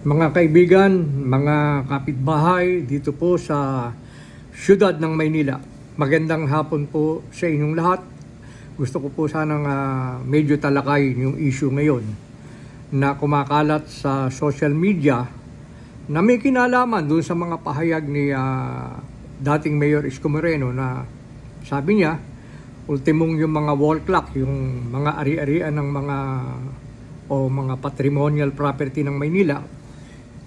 Mga kaibigan, mga kapitbahay dito po sa siyudad ng Maynila. Magandang hapon po sa inyong lahat. Gusto ko po sanang ah, medyo talakay yung issue ngayon na kumakalat sa social media na may kinalaman doon sa mga pahayag ni ah, dating Mayor Isko Moreno na sabi niya, ultimong yung mga wall clock, yung mga ari-arian ng mga o mga patrimonial property ng Maynila,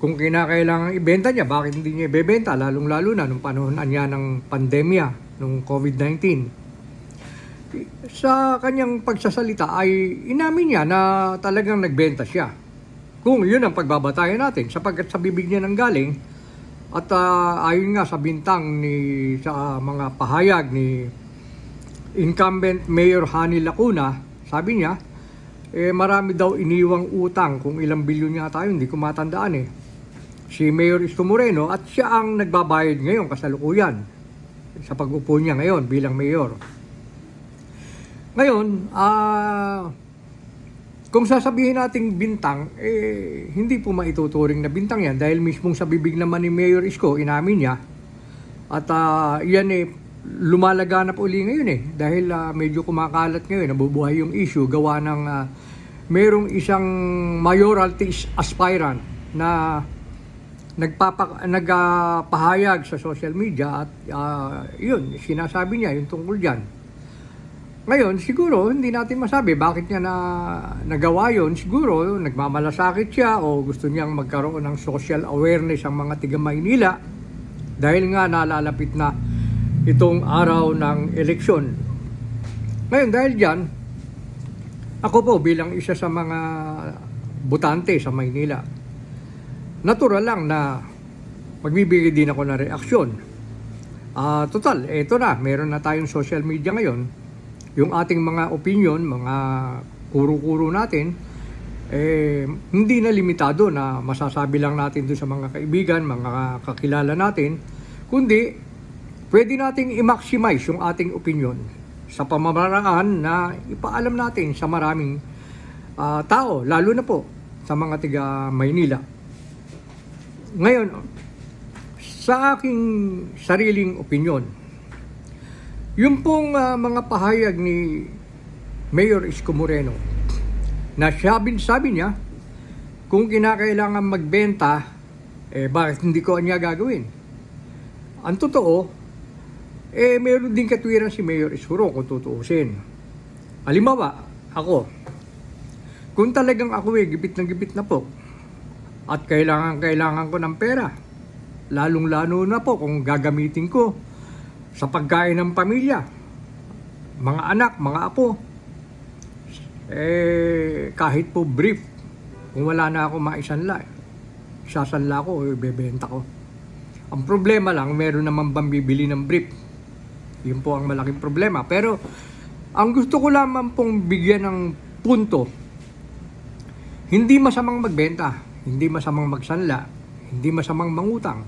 kung kinakailangan ibenta niya, bakit hindi niya ibebenta? Lalong-lalo na nung panahon niya ng pandemya, nung COVID-19. Sa kanyang pagsasalita ay inamin niya na talagang nagbenta siya. Kung yun ang pagbabatayan natin, sapagkat sa bibig niya nang galing, at ah, ayon nga sa bintang ni sa mga pahayag ni incumbent Mayor Hani Lacuna, sabi niya, eh marami daw iniwang utang kung ilang bilyon niya tayo, hindi ko matandaan eh. Si Mayor Isko Moreno at siya ang nagbabayad ngayon kasalukuyan sa pag-upo niya ngayon bilang mayor. Ngayon, ah kung sasabihin nating bintang, eh, hindi po maituturing na bintang yan dahil mismong sa bibig naman ni Mayor Isko, inamin niya. At ah, yan eh, lumalaganap uli ngayon eh. Dahil ah, medyo kumakalat ngayon, nabubuhay yung issue, gawa ng ah, merong isang mayoralty aspirant na nagpapa nagpahayag sa social media at ah, yun sinasabi niya yung tungkol diyan. Ngayon, siguro hindi natin masabi bakit niya na nagawa yun. Siguro nagmamalasakit siya o gusto niyang magkaroon ng social awareness ang mga tiga Maynila dahil nga nalalapit na itong araw ng eleksyon. Ngayon, dahil diyan, ako po bilang isa sa mga butante sa Maynila, natural lang na magbibigay din ako ng reaksyon. Ah, total, eto na, meron na tayong social media ngayon. Yung ating mga opinion, mga kuro-kuro natin, eh, hindi na limitado na masasabi lang natin doon sa mga kaibigan, mga kakilala natin, kundi pwede nating i-maximize yung ating opinion sa pamamaraan na ipaalam natin sa maraming ah, tao, lalo na po sa mga tiga Maynila. Ngayon, sa aking sariling opinion, yung pong ah, mga pahayag ni Mayor Isko Moreno na sabi, sabi niya, kung kinakailangan magbenta, eh bakit hindi ko niya gagawin? Ang totoo, eh meron din katwiran si Mayor Iskuro kung tutuusin. Halimbawa, ako, kung talagang ako eh, gipit na gipit na po, at kailangan kailangan ko ng pera. Lalong lalo na po kung gagamitin ko sa pagkain ng pamilya, mga anak, mga apo. Eh, kahit po brief, kung wala na ako maisanla, sasanla ko o ibebenta ko. Ang problema lang, meron naman bang bibili ng brief. Yun po ang malaking problema. Pero, ang gusto ko lamang pong bigyan ng punto, hindi masamang magbenta, hindi masamang magsanla, hindi masamang mangutang.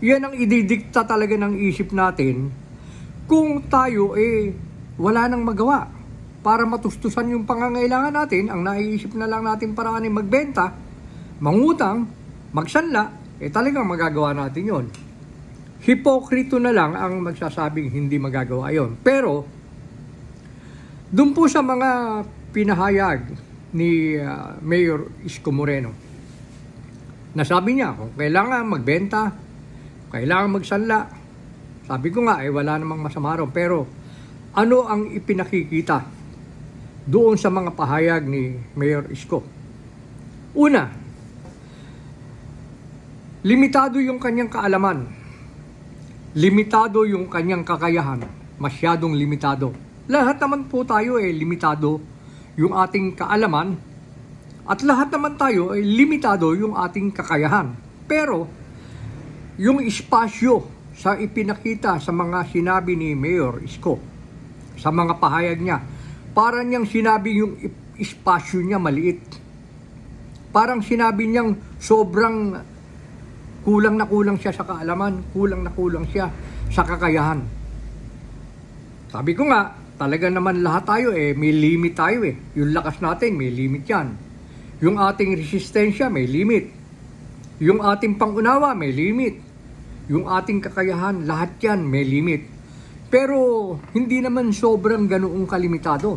Yan ang ididikta talaga ng isip natin kung tayo eh wala nang magawa para matustusan yung pangangailangan natin, ang naiisip na lang natin paraan ay magbenta, mangutang, magsanla, eh talagang magagawa natin yon. Hipokrito na lang ang magsasabing hindi magagawa yon. Pero, doon po sa mga pinahayag ni ah, Mayor Isko Moreno, nasabi niya kung kailangan magbenta, kailangan magsanla. Sabi ko nga, eh wala namang masama ron. Pero ano ang ipinakikita doon sa mga pahayag ni Mayor Isko? Una, limitado yung kanyang kaalaman. Limitado yung kanyang kakayahan. Masyadong limitado. Lahat naman po tayo eh limitado yung ating kaalaman at lahat naman tayo ay limitado yung ating kakayahan. Pero, yung espasyo sa ipinakita sa mga sinabi ni Mayor Isko, sa mga pahayag niya, parang niyang sinabi yung espasyo niya maliit. Parang sinabi niyang sobrang kulang na kulang siya sa kaalaman, kulang na kulang siya sa kakayahan. Sabi ko nga, talaga naman lahat tayo eh, may limit tayo eh. Yung lakas natin, may limit yan. Yung ating resistensya, may limit. Yung ating pangunawa, may limit. Yung ating kakayahan, lahat yan may limit. Pero hindi naman sobrang ganoong kalimitado.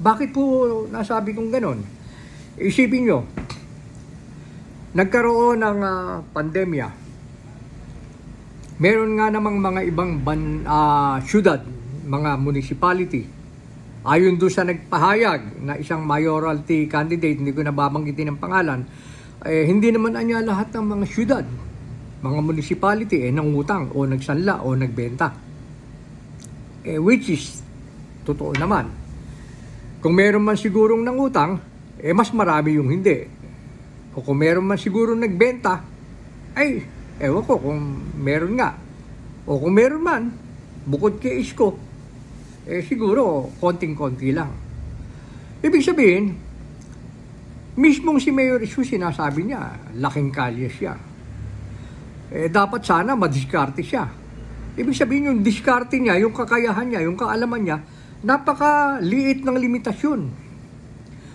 Bakit po nasabi kong ganon? Isipin nyo, nagkaroon ng ah, pandemya. Meron nga namang mga ibang ban, ah, syudad, mga municipality. Ayon doon sa nagpahayag na isang mayoralty candidate, hindi ko nababanggitin ang pangalan, eh, hindi naman anya lahat ng mga syudad, mga municipality, eh, nangutang o nagsanla o nagbenta. Eh, which is, totoo naman. Kung meron man sigurong nangutang, eh mas marami yung hindi. O kung meron man sigurong nagbenta, ay, ewan ko kung meron nga. O kung meron man, bukod kay Isko, eh siguro konting-konti lang. Ibig sabihin, mismong si Mayor Isko sinasabi niya, laking kalye siya. Eh dapat sana madiskarte siya. Ibig sabihin yung diskarte niya, yung kakayahan niya, yung kaalaman niya, napakaliit ng limitasyon.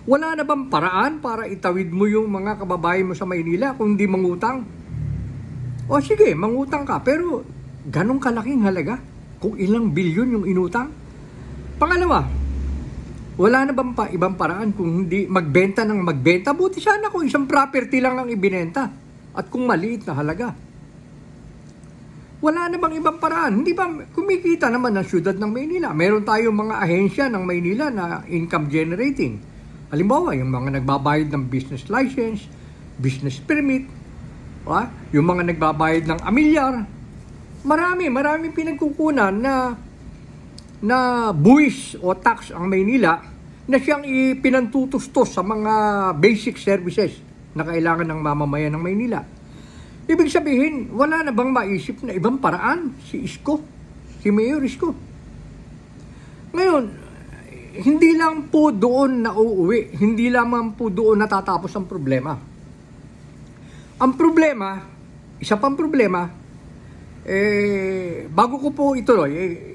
Wala na bang paraan para itawid mo yung mga kababayan mo sa Maynila kung hindi mangutang? O sige, mangutang ka, pero ganong kalaking halaga kung ilang bilyon yung inutang? Pangalawa, wala na bang pa ibang paraan kung hindi magbenta ng magbenta? Buti sana kung isang property lang ang ibinenta at kung maliit na halaga. Wala na bang ibang paraan? Hindi ba kumikita naman ng syudad ng Maynila? Meron tayong mga ahensya ng Maynila na income generating. Halimbawa, yung mga nagbabayad ng business license, business permit, ah, yung mga nagbabayad ng amilyar. Marami, marami pinagkukunan na na buwis o tax ang Maynila na siyang ipinantutustos sa mga basic services na kailangan ng mamamayan ng Maynila. Ibig sabihin, wala na bang maisip na ibang paraan si Isko, si Mayor Isko? Ngayon, hindi lang po doon na uuwi, hindi lamang po doon natatapos ang problema. Ang problema, isa pang problema, eh, bago ko po ituloy, eh,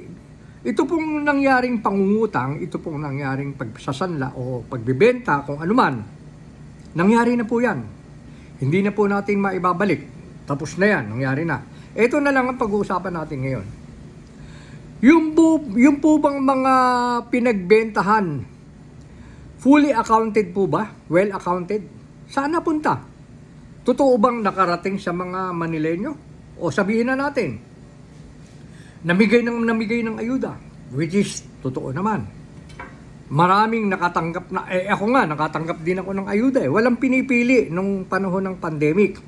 ito pong nangyaring pangungutang, ito pong nangyaring pagsasanla o pagbibenta, kung anuman, nangyari na po yan. Hindi na po natin maibabalik. Tapos na yan, nangyari na. Ito na lang ang pag-uusapan natin ngayon. Yung po, yung po bang mga pinagbentahan, fully accounted po ba? Well accounted? Saan napunta? Totoo bang nakarating sa mga Manileño? O sabihin na natin, namigay ng namigay ng ayuda, which is totoo naman. Maraming nakatanggap na, eh ako nga, nakatanggap din ako ng ayuda eh. Walang pinipili nung panahon ng pandemic.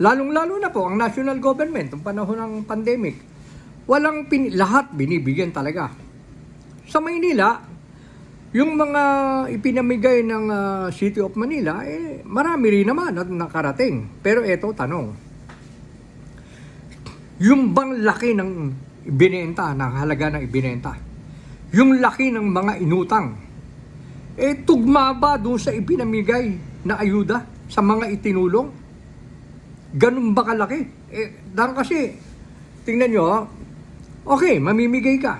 Lalong-lalo na po ang national government, nung panahon ng pandemic. Walang pin, lahat binibigyan talaga. Sa Maynila, yung mga ipinamigay ng ah, City of Manila, eh, marami rin naman at nakarating. Pero eto, tanong. Yung bang laki ng ibinenta, ng halaga ng ibinenta, yung laki ng mga inutang, eh tugma ba doon sa ipinamigay na ayuda sa mga itinulong? Ganun ba kalaki? Eh, dahil kasi, tingnan nyo, ah, okay, mamimigay ka.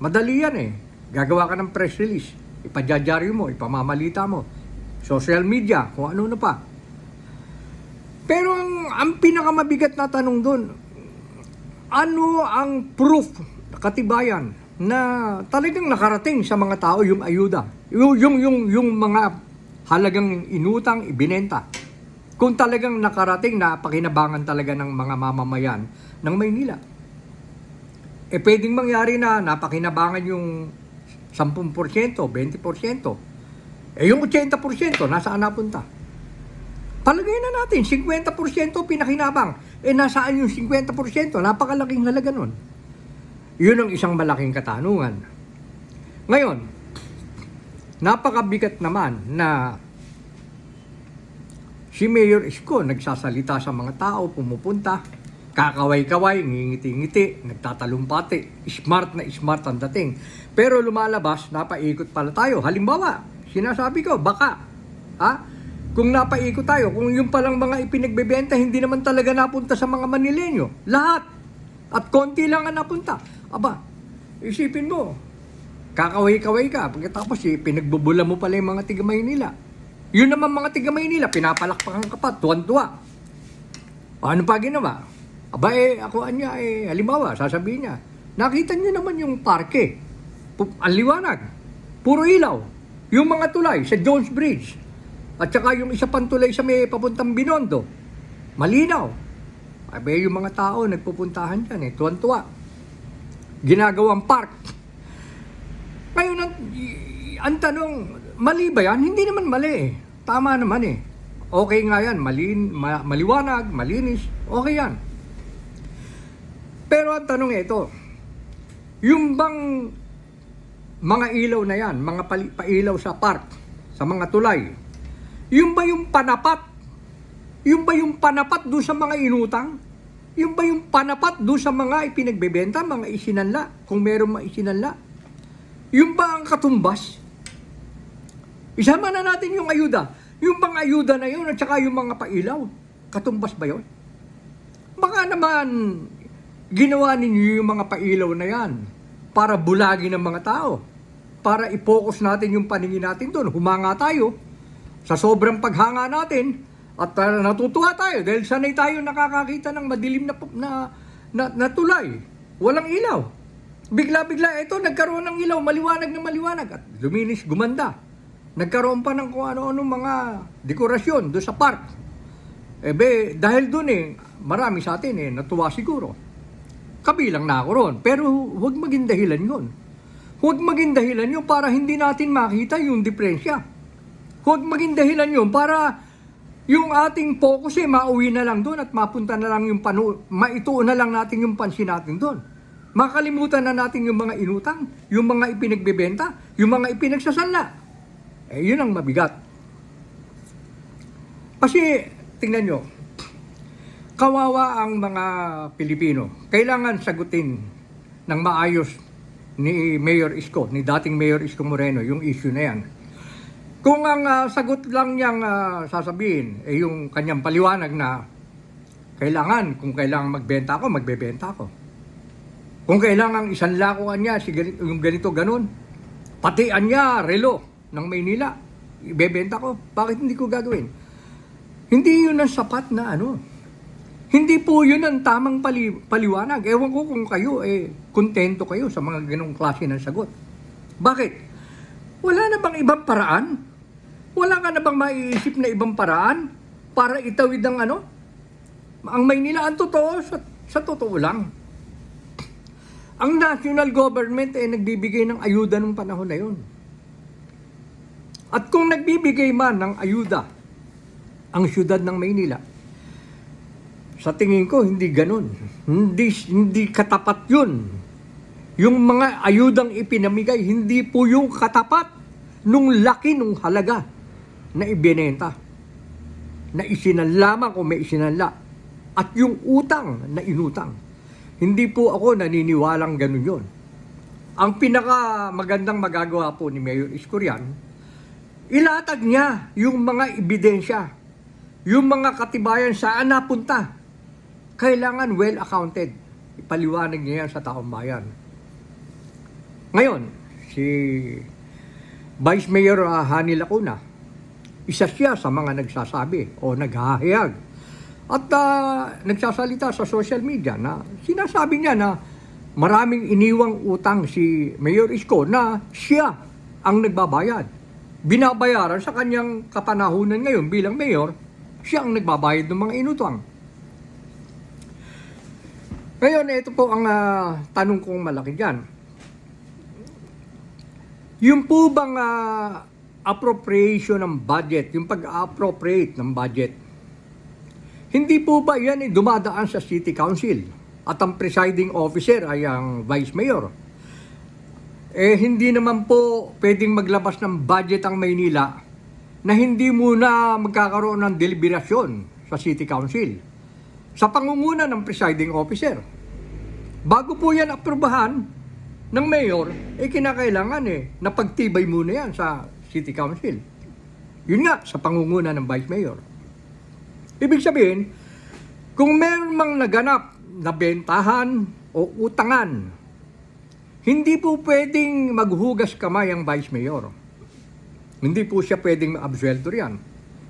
Madali yan eh. Gagawa ka ng press release. Ipadyayaryo mo, ipamamalita mo. Social media, kung ano na pa. Pero ang, ang pinakamabigat na tanong doon, ano ang proof, katibayan, na talagang nakarating sa mga tao yung ayuda? Yung, yung, yung, yung mga halagang inutang, ibinenta. Kung talagang nakarating na pakinabangan talaga ng mga mamamayan ng Maynila. Eh pwedeng mangyari na napakinabangan yung 10%, 20%. Eh yung 80% nasaan napunta? Palagay na natin, 50% pinakinabang. Eh nasaan yung 50%? Napakalaking halaga nun. Yun ang isang malaking katanungan. Ngayon, napakabigat naman na si Mayor Isko nagsasalita sa mga tao, pumupunta, kakaway-kaway, ngingiti-ngiti, nagtatalumpati, smart na smart ang dating. Pero lumalabas, napaikot pala tayo. Halimbawa, sinasabi ko, baka, ha? Kung napaikot tayo, kung yung palang mga ipinagbebenta, hindi naman talaga napunta sa mga Manileño. Lahat. At konti lang ang napunta. Aba, isipin mo, kakaway-kaway ka. Pagkatapos, eh, pinagbubula mo pala yung mga tiga Maynila. Yun naman mga tiga Maynila, pinapalakpakan ka pa, tuwan-tuwa. Ano pa ginawa? Aba eh, ako anya eh, halimbawa, sasabihin niya, nakita niyo naman yung parke. Ang liwanag. Puro ilaw. Yung mga tulay sa Jones Bridge. At saka yung isa pang tulay sa may papuntang Binondo. Malinaw. Abe yung mga tao nagpupuntahan dyan eh, tuwan-tuwa. Ginagawang park. Ngayon, ang, ang tanong, mali ba yan? Hindi naman mali eh. Tama naman eh. Okay nga yan, malin, ma- maliwanag, malinis, okay yan. Pero ang tanong ito, yung bang mga ilaw na yan, mga pali- pailaw sa park, sa mga tulay, yung ba yung panapat? Yung ba yung panapat doon sa mga inutang? Yung ba yung panapat doon sa mga ipinagbebenta, mga isinanla, kung meron mga isinanla? Yung ba ang katumbas? Isama na natin yung ayuda. Yung bang ayuda na yun at saka yung mga pailaw, katumbas ba yun? Baka naman ginawa ninyo yung mga pailaw na yan para bulagin ng mga tao. Para i-focus natin yung paningin natin doon. Humanga tayo sa sobrang paghanga natin at uh, natutuwa tayo dahil sanay tayo nakakakita ng madilim na, na, na, na tulay. Walang ilaw. Bigla-bigla, ito, nagkaroon ng ilaw, maliwanag na maliwanag at luminis, gumanda. Nagkaroon pa ng kung ano-ano mga dekorasyon doon sa park. Eh be, dahil doon eh, marami sa atin eh, natuwa siguro. Kabilang na ako ron. Pero huwag maging dahilan yun. Huwag maging dahilan yun para hindi natin makita yung diferensya. Huwag maging dahilan yun para yung ating focus eh, mauwi na lang doon at mapunta na lang yung panu, maituon na lang natin yung pansin natin doon. Makalimutan na natin yung mga inutang, yung mga ipinagbebenta, yung mga ipinagsasanla. Eh, yun ang mabigat. Kasi, tingnan nyo, kawawa ang mga Pilipino. Kailangan sagutin ng maayos ni Mayor Isko, ni dating Mayor Isko Moreno, yung issue na yan. Kung ang ah, sagot lang niyang ah, sasabihin, eh yung kanyang paliwanag na kailangan, kung kailangan magbenta ako, magbebenta ako. Kung kailangan isang lakuan niya, si yung ganito, ganun. Patian niya, relo ng Maynila. Ibebenta ko. Bakit hindi ko gagawin? Hindi yun ang sapat na ano. Hindi po yun ang tamang pali, paliwanag. Ewan ko kung kayo, eh, kontento kayo sa mga ganong klase ng sagot. Bakit? Wala na bang ibang paraan? Wala ka na bang maiisip na ibang paraan para itawid ang ano? Ang Maynila, ang totoo, sa, sa totoo lang. Ang national government ay nagbibigay ng ayuda nung panahon na yun. At kung nagbibigay man ng ayuda ang siyudad ng Maynila, sa tingin ko hindi ganun. Hindi hindi katapat 'yun. Yung mga ayudang ipinamigay hindi po yung katapat nung laki nung halaga na ibinenta. Na isinanla kung may isinanla. At yung utang na inutang. Hindi po ako naniniwalang ganun yon. Ang pinaka magandang magagawa po ni Mayor Iskurian, ilatag niya yung mga ebidensya, yung mga katibayan saan napunta. Kailangan well accounted. Ipaliwanag niya yan sa taong bayan. Ngayon, si Vice Mayor uh, Hani Lacuna, isa siya sa mga nagsasabi o naghahayag at ah, nagsasalita sa social media na sinasabi niya na maraming iniwang utang si Mayor Isko na siya ang nagbabayad. Binabayaran sa kanyang kapanahunan ngayon bilang mayor, siya ang nagbabayad ng mga inutang. Ngayon, ito po ang ah, tanong kong malaki dyan. Yung po bang ah, appropriation ng budget, yung pag-appropriate ng budget, hindi po ba yan ay dumadaan sa City Council at ang presiding officer ay ang Vice Mayor? Eh hindi naman po pwedeng maglabas ng budget ang Maynila na hindi muna magkakaroon ng deliberasyon sa City Council sa pangunguna ng presiding officer. Bago po yan aprubahan ng mayor, eh kinakailangan eh, napagtibay muna yan sa City Council. Yun nga, sa pangunguna ng Vice Mayor. Ibig sabihin, kung meron mang naganap na bentahan o utangan, hindi po pwedeng maghugas kamay ang Vice Mayor. Hindi po siya pwedeng ma-absuelto riyan.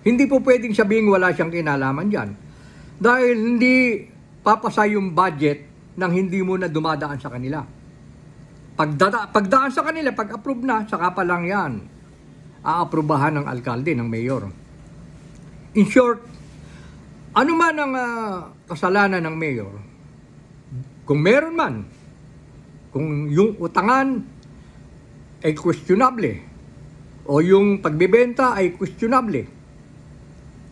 Hindi po pwedeng sabihin wala siyang kinalaman dyan. Dahil hindi papasa yung budget nang hindi mo na dumadaan sa kanila. Pagdada, pagdaan sa kanila, pag-approve na, saka pa lang yan, aaprubahan ng alkalde, ng mayor. In short, ano man ang ah, kasalanan ng mayor, kung meron man, kung yung utangan ay questionable, o yung pagbibenta ay questionable,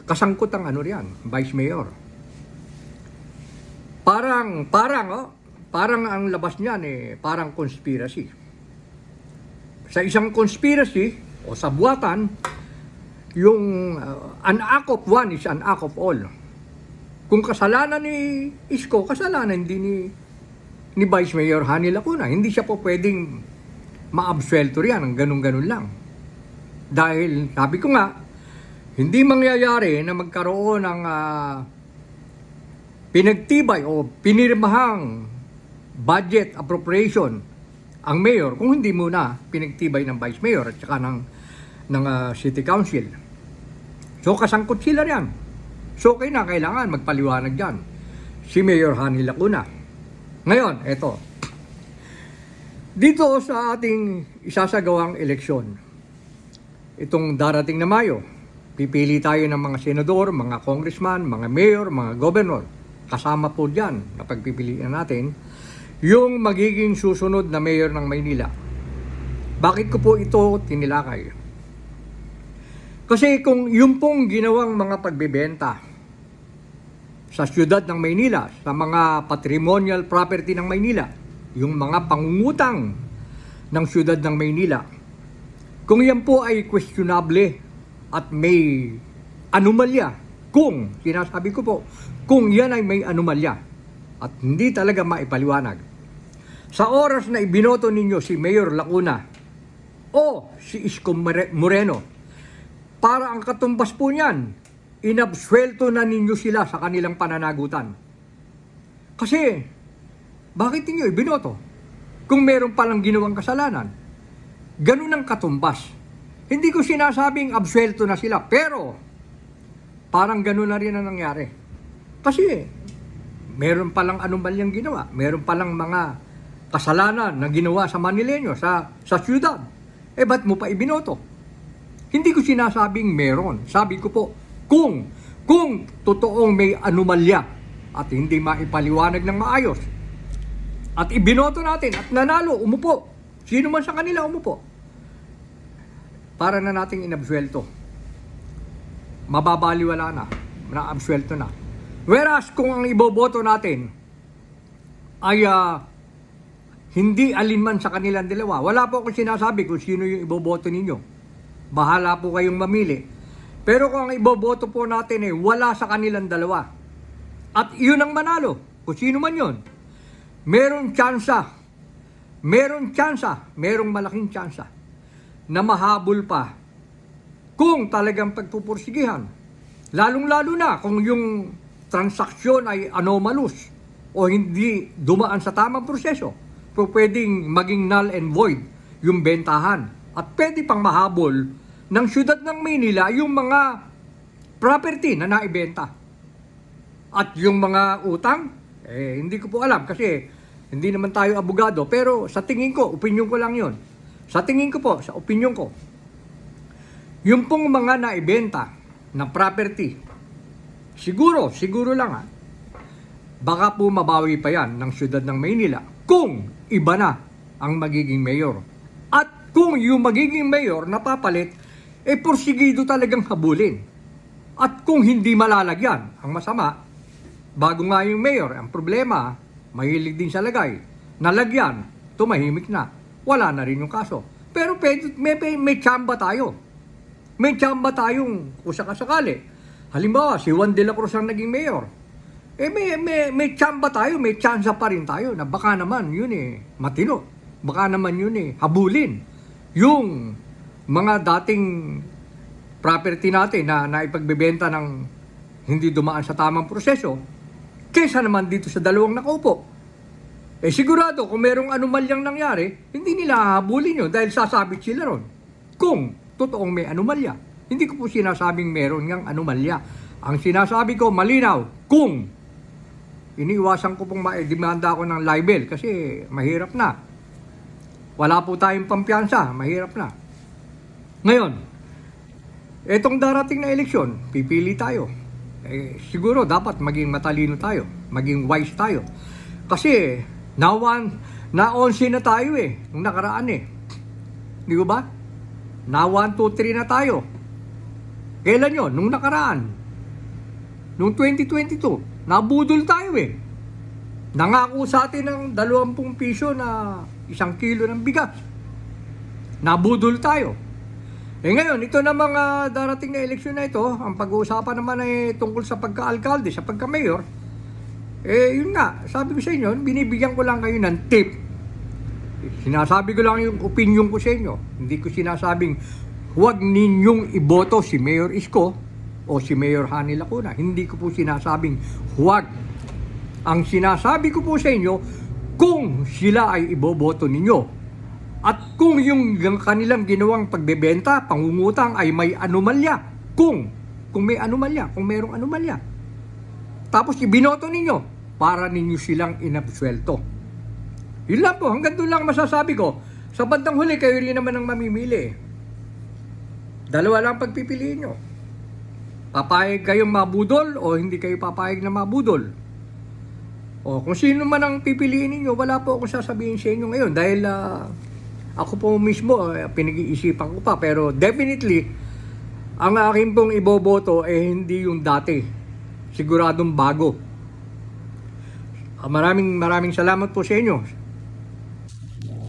kasangkot ang ano riyan, vice mayor. Parang, parang, oh, parang ang labas niyan eh, parang conspiracy. Sa isang conspiracy, o sa buwatan, yung uh, an act of one is an act of all. Kung kasalanan ni Isko, kasalanan din ni ni Vice Mayor Hani Lacuna. Hindi siya po pwedeng ma-absuelto riyan ng ganun-ganun lang. Dahil, sabi ko nga, hindi mangyayari na magkaroon ng ah, pinagtibay o pinirmahang budget appropriation ang mayor kung hindi muna pinagtibay ng vice mayor at saka ng, ng ah, city council. So kasangkot sila riyan. So kaya na kailangan magpaliwanag dyan si Mayor Hani Lacuna. Ngayon, eto. Dito sa ating isasagawang eleksyon, itong darating na Mayo, pipili tayo ng mga senador, mga congressman, mga mayor, mga governor. Kasama po dyan na pagpipilian natin yung magiging susunod na mayor ng Maynila. Bakit ko po ito tinilakay? Kasi kung yung pong ginawang mga pagbebenta sa siyudad ng Maynila, sa mga patrimonial property ng Maynila, yung mga pangungutang ng siyudad ng Maynila, kung yan po ay questionable at may anomalya, kung, sinasabi ko po, kung yan ay may anomalya at hindi talaga maipaliwanag, sa oras na ibinoto ninyo si Mayor Lacuna o si Isko More- Moreno, para ang katumbas po niyan, inabswelto na ninyo sila sa kanilang pananagutan. Kasi, bakit ninyo ibinoto? Kung meron palang ginawang kasalanan. Ganun ang katumbas. Hindi ko sinasabing absuelto na sila, pero parang ganun na rin ang nangyari. Kasi, meron palang anomalyang ginawa. Meron palang mga kasalanan na ginawa sa Manileño, sa, sa syudad. Eh, ba't mo pa ibinoto? Hindi ko sinasabing meron. Sabi ko po, kung, kung totoong may anomalya at hindi maipaliwanag ng maayos, at ibinoto natin at nanalo, umupo. Sino man sa kanila umupo. Para na nating inabsuelto. Mababaliwala na. Na-absuelto na. Whereas kung ang iboboto natin ay ah, hindi alinman sa kanilang dalawa, wala po akong sinasabi kung sino yung iboboto ninyo. Bahala po kayong mamili. Pero kung ang iboboto po natin eh, wala sa kanilang dalawa. At yun ang manalo. Kung sino man yun. Meron tsansa. Meron tsansa. Merong malaking tsansa. Na mahabol pa. Kung talagang pagpupursigihan. Lalong-lalo na kung yung transaksyon ay anomalous o hindi dumaan sa tamang proseso. So pwedeng maging null and void yung bentahan. At pwede pang mahabol ng syudad ng Maynila yung mga property na naibenta. At yung mga utang, eh, hindi ko po alam kasi hindi naman tayo abogado. Pero sa tingin ko, opinion ko lang yon. Sa tingin ko po, sa opinion ko, yung pong mga naibenta na property, siguro, siguro lang ha, baka po mabawi pa yan ng syudad ng Maynila kung iba na ang magiging mayor. At kung yung magiging mayor napapalit, eh porsigido talagang habulin. At kung hindi malalagyan, ang masama, bago nga yung mayor, ang problema, mahilig din sa lagay. Nalagyan, tumahimik na. Wala na rin yung kaso. Pero pwede, may, may, may tsamba tayo. May tsamba tayong kung sakasakali. Halimbawa, si Juan de la Cruz ang naging mayor. Eh may, may, may tsamba tayo, may tsansa pa rin tayo na baka naman yun eh matino. Baka naman yun eh habulin. Yung mga dating property natin na naipagbebenta ng hindi dumaan sa tamang proseso, kesa naman dito sa dalawang nakaupo. Eh sigurado kung merong anomalyang nangyari, hindi nila hahabulin yun dahil sasabit sila ron. Kung totoong may anomalya. Hindi ko po sinasabing meron ngang anomalya. Ang sinasabi ko, malinaw, kung iniiwasan ko pong ma-demanda ako ng libel kasi mahirap na. Wala po tayong pampiyansa, mahirap na. Ngayon, etong darating na eleksyon, pipili tayo. Eh, siguro dapat maging matalino tayo, maging wise tayo. Kasi, nawan, na-11 na tayo eh, nung nakaraan eh. Di ba? Na 1, 2, 3 na tayo. Kailan yon? Nung nakaraan. Nung 2022. Nabudol tayo eh. Nangako sa atin ng 20 piso na isang kilo ng bigas. Nabudol tayo. Eh ngayon, ito na mga darating na eleksyon na ito, ang pag-uusapan naman ay tungkol sa pagka-alkalde, sa pagka-mayor. Eh, yun nga, sabi ko sa inyo, binibigyan ko lang kayo ng tip. Sinasabi ko lang yung opinion ko sa inyo. Hindi ko sinasabing huwag ninyong iboto si Mayor Isko o si Mayor Hani Lacuna. Hindi ko po sinasabing huwag. Ang sinasabi ko po sa inyo, kung sila ay iboboto ninyo at kung yung, kanilang ginawang pagbebenta, pangungutang ay may anomalya. Kung, kung may anomalya, kung mayroong anomalya. Tapos ibinoto ninyo para ninyo silang inabsuelto. Yun lang po, hanggang doon lang masasabi ko. Sa bandang huli, kayo rin naman ang mamimili. Dalawa lang pagpipiliin nyo. Papayag kayong mabudol o hindi kayo papayag na mabudol. O kung sino man ang pipiliin ninyo, wala po akong sasabihin sa inyo ngayon dahil ah, ako po mismo uh, pinag-iisipan ko pa pero definitely ang akin pong iboboto eh hindi yung dati. Siguradong bago. Ah, maraming maraming salamat po sa inyo.